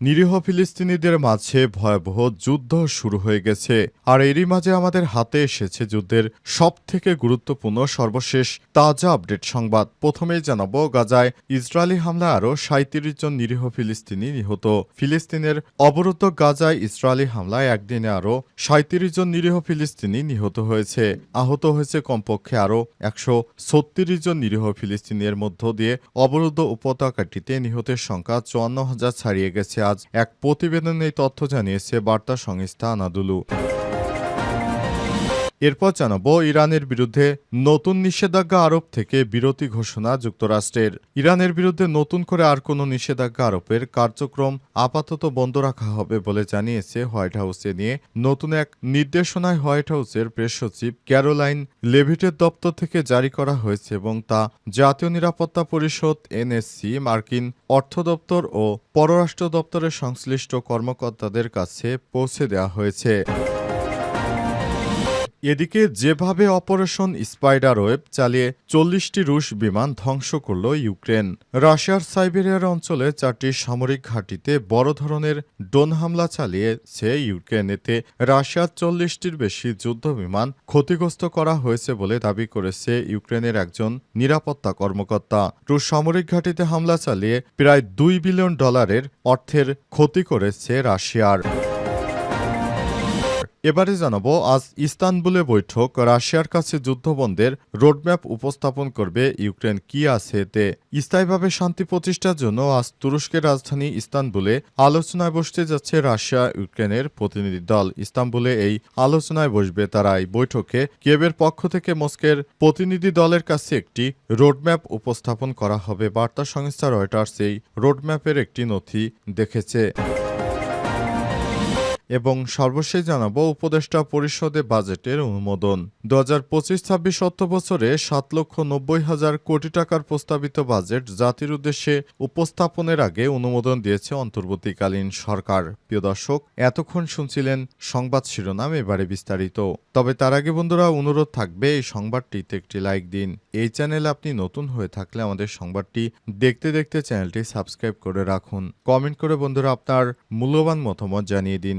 নিরীহ ফিলিস্তিনিদের মাঝে ভয়াবহ যুদ্ধ শুরু হয়ে গেছে, আর এরই মাঝে আমাদের হাতে এসেছে যুদ্ধের সব থেকে গুরুত্বপূর্ণ সর্বশেষ তাজা আপডেট সংবাদ। প্রথমেই জানাব, গাজায় ইসরায়েলি হামলায় আরও সাঁত্রিশ জন নিরীহ ফিলিস্তিনি নিহত। ফিলিস্তিনের অবরুদ্ধ গাজায় ইসরায়েলি হামলায় একদিনে আরও সাঁত্রিশ জন নিরীহ ফিলিস্তিনি নিহত হয়েছে। আহত হয়েছে কমপক্ষে আরও একশো ছত্রিশ জন নিরীহ ফিলিস্তিনের মধ্য দিয়ে অবরুদ্ধ উপত্যকাটিতে নিহতের সংখ্যা চুয়ান্ন হাজার ছাড়িয়ে গেছে। এক প্রতিবেদনে এই তথ্য জানিয়েছে বার্তা সংস্থা আনাদুলু। এরপর জানাব ইরানের বিরুদ্ধে নতুন নিষেধাজ্ঞা আরোপ থেকে বিরতি ঘোষণা যুক্তরাষ্ট্রের। ইরানের বিরুদ্ধে নতুন করে আর কোনো নিষেধাজ্ঞা আরোপের কার্যক্রম আপাতত বন্ধ রাখা হবে বলে জানিয়েছে হোয়াইট হাউসে নিয়ে নতুন এক নির্দেশনায় হোয়াইট হাউসের প্রেস সচিব ক্যারোলাইন লেভিটের দপ্তর থেকে জারি করা হয়েছে এবং তা জাতীয় নিরাপত্তা পরিষদ, এনএসসি, মার্কিন অর্থ দপ্তর ও পররাষ্ট্র দপ্তরের সংশ্লিষ্ট কর্মকর্তাদের কাছে পৌঁছে দেওয়া হয়েছে। এদিকে যেভাবে অপারেশন স্পাইডার ওয়েব চালিয়ে চল্লিশটি রুশ বিমান ধ্বংস করল ইউক্রেন, রাশিয়ার সাইবেরিয়ার অঞ্চলে চারটি সামরিক ঘাঁটিতে বড় ধরনের ড্রোন হামলা চালিয়েছে ইউক্রেন। এতে রাশিয়ার চল্লিশটির বেশি যুদ্ধ বিমান ক্ষতিগ্রস্ত করা হয়েছে বলে দাবি করেছে ইউক্রেনের একজন নিরাপত্তা কর্মকর্তা। রুশ সামরিক ঘাঁটিতে হামলা চালিয়ে প্রায় দুই বিলিয়ন ডলারের অর্থের ক্ষতি করেছে রাশিয়ার। এবারে জানাব, আজ ইস্তানবুলে বৈঠক, রাশিয়ার কাছে যুদ্ধবন্ধের রোডম্যাপ উপস্থাপন করবে ইউক্রেন। কি আছে এতে স্থায়ীভাবে শান্তি প্রতিষ্ঠার জন্য আজ তুরস্কের রাজধানী ইস্তানবুলে আলোচনায় বসতে যাচ্ছে রাশিয়া, ইউক্রেনের প্রতিনিধি দল। ইস্তানবুলে এই আলোচনায় বসবে তারা। এই বৈঠকে কিয়েবের পক্ষ থেকে মস্কের প্রতিনিধি দলের কাছে একটি রোডম্যাপ উপস্থাপন করা হবে। বার্তা সংস্থা রয়টার্স এই রোডম্যাপের একটি নথি দেখেছে। এবং সর্বশেষ জানাব উপদেষ্টা পরিষদে বাজেটের অনুমোদন। দু হাজার পঁচিশ ছাব্বিশ অর্থ বছরে সাত লক্ষ নব্বই হাজার কোটি টাকার প্রস্তাবিত বাজেট জাতির উদ্দেশ্যে উপস্থাপনের আগে অনুমোদন দিয়েছে অন্তর্বর্তীকালীন সরকার। প্রিয় দর্শক, এতক্ষণ শুনছিলেন সংবাদ শিরোনাম এবারে বিস্তারিত। তবে তার আগে বন্ধুরা, অনুরোধ থাকবে এই সংবাদটিতে একটি লাইক দিন। এই চ্যানেলে আপনি নতুন হয়ে থাকলে আমাদের সংবাদটি দেখতে দেখতে চ্যানেলটি সাবস্ক্রাইব করে রাখুন। কমেন্ট করে বন্ধুরা আপনার মূল্যবান মতামত জানিয়ে দিন।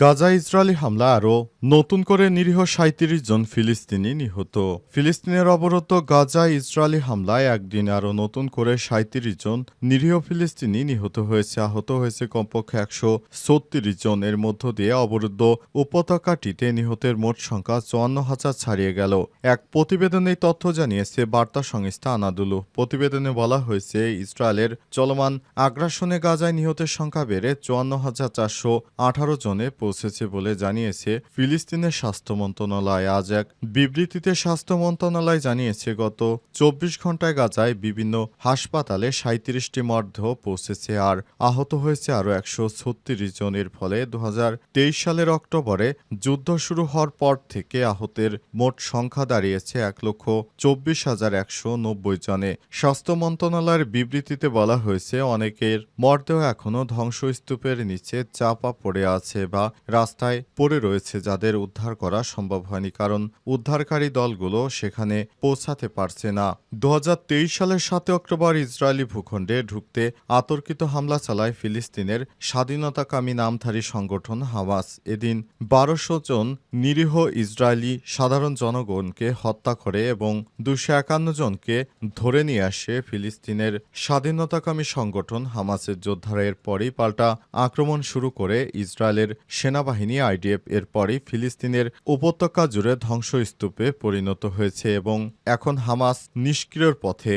গাজা ইসরায়েলি হামলা আরও নতুন করে নিরীহ সাঁত্রিশ জন ফিলিস্তিনি নিহত। ফিলিস্তিনের অবরত গাজা ইসরায়েলি হামলায় একদিন আরও নতুন করে সাঁত্রিশ জন নিরীহ ফিলিস্তিনি নিহত হয়েছে। আহত হয়েছে কমপক্ষে একশো ছত্রিশ জন। এর মধ্য দিয়ে অবরুদ্ধ উপত্যকাটিতে নিহতের মোট সংখ্যা চুয়ান্ন হাজার ছাড়িয়ে গেল। এক প্রতিবেদনে তথ্য জানিয়েছে বার্তা সংস্থা আনাদুলু। প্রতিবেদনে বলা হয়েছে, ইসরায়েলের চলমান আগ্রাসনে গাজায় নিহতের সংখ্যা বেড়ে চুয়ান্ন হাজার চারশো আঠারো জনে পৌঁছেছে বলে জানিয়েছে ফিলিস্তিনের স্বাস্থ্য মন্ত্রণালয়। আজ এক বিবৃতিতে স্বাস্থ্য মন্ত্রণালয় জানিয়েছে, গত চব্বিশ ঘন্টায় গাজায় বিভিন্ন হাসপাতালে সাঁত্রিশটি মর্দেহ পৌঁছেছে আর আহত হয়েছে আরও একশো ছত্রিশ জনের ফলে দু হাজার তেইশ সালের অক্টোবরে যুদ্ধ শুরু হওয়ার পর থেকে আহতের মোট সংখ্যা দাঁড়িয়েছে এক লক্ষ চব্বিশ হাজার একশো নব্বই জনে। স্বাস্থ্য মন্ত্রণালয়ের বিবৃতিতে বলা হয়েছে, অনেকের মরদেহ এখনও ধ্বংসস্তূপের নিচে চাপা পড়ে আছে বা রাস্তায় পড়ে রয়েছে যাদের উদ্ধার করা সম্ভব হয়নি, কারণ উদ্ধারকারী দলগুলো সেখানে পৌঁছাতে পারছে না। দু হাজার তেইশ সালের সাত অক্টোবর ইসরায়েলি ভূখণ্ডে ঢুকতে আতর্কিত হামলা চালায় ফিলিস্তিনের স্বাধীনতাকামী নামধারী সংগঠন হামাস। এদিন বারোশো জন নিরীহ ইসরায়েলি সাধারণ জনগণকে হত্যা করে এবং দুশো একান্ন জনকে ধরে নিয়ে আসে ফিলিস্তিনের স্বাধীনতাকামী সংগঠন হামাসের যোদ্ধারা। এরপরই পাল্টা আক্রমণ শুরু করে ইসরায়েলের সেনাবাহিনী, আইডিএফ এর এরপরই ফিলিস্তিনের উপত্যকা জুড়ে ধ্বংসস্তূপে পরিণত হয়েছে এবং এখন হামাস নিষ্ক্রিয়র পথে।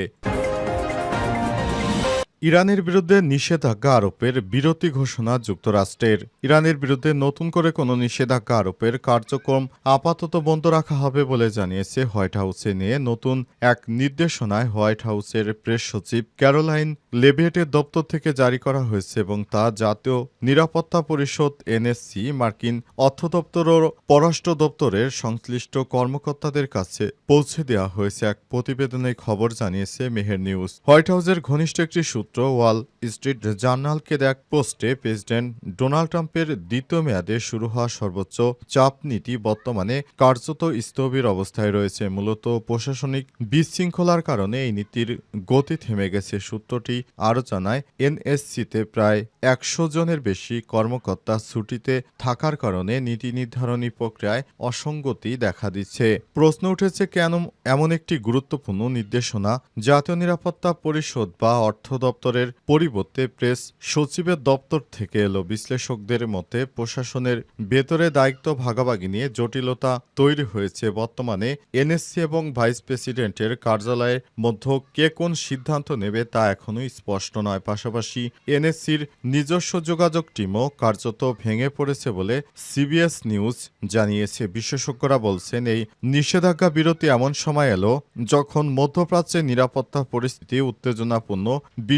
ইরানের বিরুদ্ধে নিষেধাজ্ঞা আরোপের বিরতি ঘোষণা যুক্তরাষ্ট্রের। ইরানের বিরুদ্ধে নতুন করে কোনো নিষেধাজ্ঞা আরোপের কার্যক্রম আপাতত বন্ধ রাখা হবে বলে জানিয়েছে হোয়াইট হাউসে নিয়ে নতুন এক নির্দেশনায় হোয়াইট হাউসের প্রেস সচিব ক্যারোলাইন লেভিয়েটের দপ্তর থেকে জারি করা হয়েছে এবং তা জাতীয় নিরাপত্তা পরিষদ এনএসসি, মার্কিন অর্থ দপ্তর ও পররাষ্ট্র দপ্তরের সংশ্লিষ্ট কর্মকর্তাদের কাছে পৌঁছে দেওয়া হয়েছে, এক প্রতিবেদনে খবর জানিয়েছে মেহের নিউজ। হোয়াইট হাউসের ঘনিষ্ঠ একটি সূত্র ওয়াল স্ট্রিট জার্নালকে এক পোস্টে প্রেসিডেন্ট ডোনাল্ড ট্রাম্পের দ্বিতীয় মেয়াদে শুরু হওয়া সর্বোচ্চ চাপ নীতি বর্তমানে কার্যত স্থবির অবস্থায় রয়েছে। মূলত প্রশাসনিক বিশৃঙ্খলার কারণে এই নীতির গতি থেমে গেছে। সূত্রটি আরও জানায়, এনএসসিতে প্রায় একশো জনের বেশি কর্মকর্তা ছুটিতে থাকার কারণে নীতি নির্ধারণী প্রক্রিয়ায় অসঙ্গতি দেখা দিচ্ছে। প্রশ্ন উঠেছে, কেন এমন একটি গুরুত্বপূর্ণ নির্দেশনা জাতীয় নিরাপত্তা পরিষদ বা অর্থ দপ্তরের পরিবর্তে প্রেস সচিবের দপ্তর থেকে এলো বিশ্লেষকদের মতে, প্রশাসনের ভেতরে দায়িত্ব ভাগাভাগি নিয়ে জটিলতা তৈরি হয়েছে। বর্তমানে এনএসসি এবং ভাইস প্রেসিডেন্টের কার্যালয়ের মধ্যে কে কোন সিদ্ধান্ত নেবে তা এখনও স্পষ্ট নয়। পাশাপাশি এনএসসির নিজস্ব যোগাযোগ টিমও কার্যত ভেঙে পড়েছে বলে সিবিএস নিউজ জানিয়েছে। বিশেষজ্ঞরা বলছেন, এই নিষেধাজ্ঞা বিরতি এমন সময় এলো যখন মধ্যপ্রাচ্যের নিরাপত্তা পরিস্থিতি উত্তেজনাপূর্ণ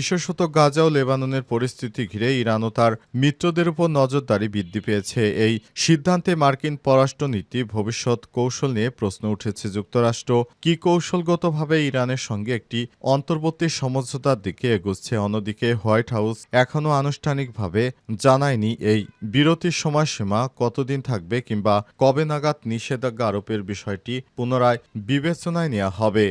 বিশেষত গাজা ও লেবাননের পরিস্থিতি ঘিরে ইরান ও তার মিত্রদের উপর নজরদারি বৃদ্ধি পেয়েছে। এই সিদ্ধান্তে মার্কিন পররাষ্ট্রনীতি ভবিষ্যৎ কৌশল নিয়ে প্রশ্ন উঠেছে। যুক্তরাষ্ট্র কি কৌশলগতভাবে ইরানের সঙ্গে একটি অন্তর্বর্তী সমঝোতার দিকে এগোচ্ছে? অন্যদিকে হোয়াইট হাউস এখনও আনুষ্ঠানিকভাবে জানায়নি এই বিরতির সময়সীমা কতদিন থাকবে কিংবা কবে নাগাদ নিষেধাজ্ঞা আরোপের বিষয়টি পুনরায় বিবেচনায় নেওয়া হবে।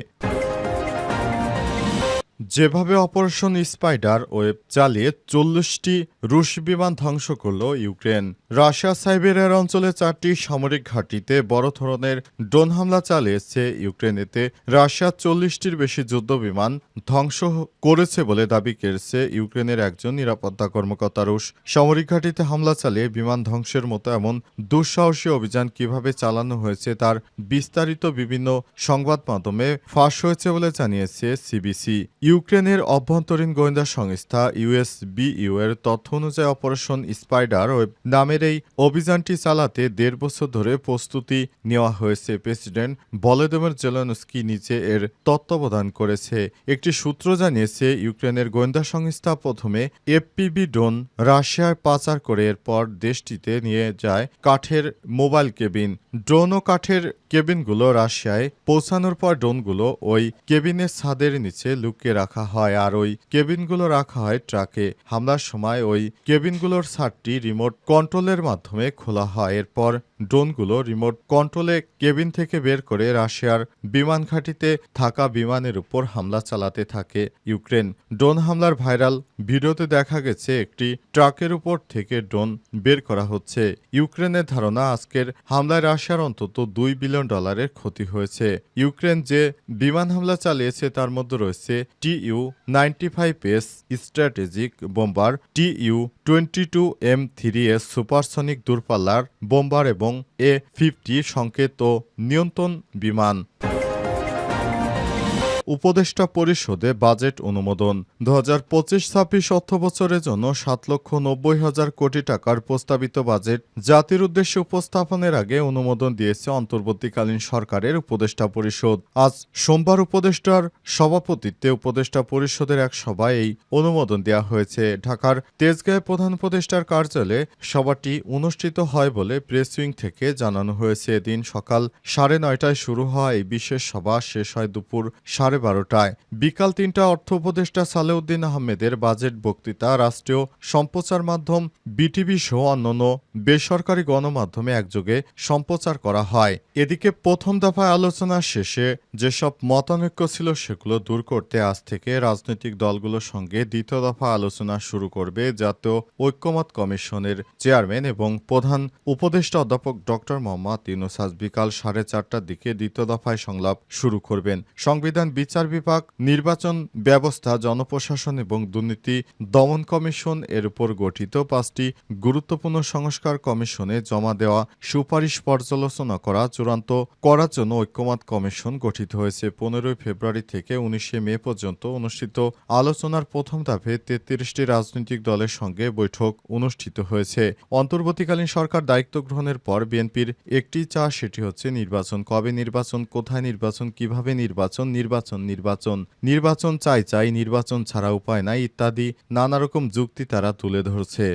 যেভাবে অপারেশন স্পাইডার ওয়েব চালিয়ে চল্লিশটি রুশ বিমান ধ্বংস করল ইউক্রেন, রাশিয়া সাইবেরিয়ার অঞ্চলে চারটি সামরিক ঘাঁটিতে বড় ধরনের ড্রোন হামলা চালিয়েছে ইউক্রেনেতে রাশিয়া চল্লিশটির বেশি যুদ্ধ বিমান ধ্বংস করেছে বলে দাবি করেছে ইউক্রেনের একজন নিরাপত্তা কর্মকর্তা রুশ। সামরিক ঘাঁটিতে হামলা চালিয়ে বিমান ধ্বংসের মতো এমন দুঃসাহসী অভিযান কীভাবে চালানো হয়েছে তার বিস্তারিত বিভিন্ন সংবাদ মাধ্যমে ফাঁস হয়েছে বলে জানিয়েছে সিবিসি। ইউক্রেনের অভ্যন্তরীণ গোয়েন্দা সংস্থা ইউএসবিইউ এর তথ্য অনুযায়ী অপারেশন স্পাইডার নামের এই অভিযানটি চালাতে দেড় বছর ধরে প্রস্তুতি নেওয়া হয়েছে। প্রেসিডেন্ট ভলোদিমির জেলেনস্কি নিচে এর তত্ত্বাবধান করেছে। একটি সূত্র জানিয়েছে, ইউক্রেনের গোয়েন্দা সংস্থা প্রথমে এফপিবি ড্রোন রাশিয়ায় পাচার করে এরপর দেশটিতে নিয়ে যায় কাঠের মোবাইল কেবিন। ড্রোন ও কাঠের কেবিনগুলো রাশিয়ায় পৌঁছানোর পর ড্রোনগুলো ওই কেবিনের ছাদের নিচে লুকিয়ে রাখা হয় আর ওই কেবিনগুলো রাখা হয় ট্রাকে। হামলার সময় ওই কেবিনগুলোর ছাদটি রিমোট কন্ট্রোলের মাধ্যমে খোলা হয়। এরপর ড্রোনগুলো রিমোট কন্ট্রোলে কেবিন থেকে বের করে রাশিয়ার বিমান ঘাঁটিতে থাকা বিমানের উপর হামলা চালাতে থাকে ইউক্রেন। ড্রোন হামলার ভাইরাল ভিডিওতে দেখা গেছে, একটি ট্রাকের উপর থেকে ড্রোন বের করা হচ্ছে। ইউক্রেনের ধারণা, আজকের হামলায় রাশিয়ার অন্তত দুই বিলিয়ন ডলারের ক্ষতি হয়েছে। ইউক্রেন যে বিমান হামলা চালিয়েছে, তার মধ্যে রয়েছে T U ninety five S strategic bomber, T U twenty two M three S supersonic দূরপাল্লার বোম্বার এবং এ ফিফটি সংকেত ও নিয়ন্ত্রণ বিমান। উপদেষ্টা পরিষদে বাজেট অনুমোদন। দু হাজার পঁচিশ ছাব্বিশ অর্থ বছরের জন্য সাত লক্ষ নব্বই হাজার কোটি টাকার প্রস্তাবিত বাজেট জাতির উদ্দেশ্যে উপস্থাপনের আগে অনুমোদন দিয়েছে অন্তর্বর্তীকালীন সরকারের উপদেষ্টা পরিষদ। আজ সোমবার উপদেষ্টার সভাপতিত্বে উপদেষ্টা পরিষদের এক সভায় এই অনুমোদন দেওয়া হয়েছে। ঢাকার তেজগাঁয় প্রধান উপদেষ্টার কার্যালয়ে সভাটি অনুষ্ঠিত হয় বলে প্রেস উইং থেকে জানানো হয়েছে। এদিন সকাল সাড়ে নয়টায় শুরু হওয়া এই বিশেষ সভা শেষ হয় দুপুর সাড়ে বারোটায়। বিকাল তিনটা অর্থ উপদেষ্টা সালেউদ্দিন আহমেদের বাজেট বক্তৃতা, রাষ্ট্রীয় সম্প্রচার মাধ্যম বিটিভি সহ অন্যান্য বেসরকারি গণমাধ্যমে একযোগে সম্প্রচার করা হয়। এদিকে প্রথম দফায় আলোচনা শেষে যেসব মতানৈক্য ছিল সেগুলো দূর করতে আজ থেকে রাজনৈতিক দলগুলোর সঙ্গে দ্বিতীয় দফা আলোচনা শুরু করবে জাতীয় ঐক্যমত কমিশনের চেয়ারম্যান এবং প্রধান উপদেষ্টা অধ্যাপক ডক্টর মোহাম্মদ ইউনুস আজ বিকাল সাড়ে চারটার দিকে দ্বিতীয় দফায় সংলাপ শুরু করবেন। সংবিধান বিচার বিভাগ, নির্বাচন ব্যবস্থা, জনপ্রশাসন এবং দুর্নীতি দমন কমিশন এর উপর গঠিত পাঁচটি গুরুত্বপূর্ণ সংস্কার কমিশনে জমা দেওয়া সুপারিশ পর্যালোচনা করা চূড়ান্ত করার জন্য ঐক্যমত কমিশন গঠিত হয়েছে। পনেরোই ফেব্রুয়ারি থেকে উনিশে মে পর্যন্ত অনুষ্ঠিত আলোচনার প্রথম ধাপে তেত্রিশটি রাজনৈতিক দলের সঙ্গে বৈঠক অনুষ্ঠিত হয়েছে। অন্তর্বর্তীকালীন সরকার দায়িত্ব গ্রহণের পর বিএনপির একটি চা সেটি হচ্ছে নির্বাচন। কবে নির্বাচন, কোথায় নির্বাচন, কীভাবে নির্বাচন নির্বাচন নির্বাচন নির্বাচন চাই চাই নির্বাচন ছাড়া উপায় নাই ইত্যাদি নানা রকম যুক্তি তারা তুলে ধরছে।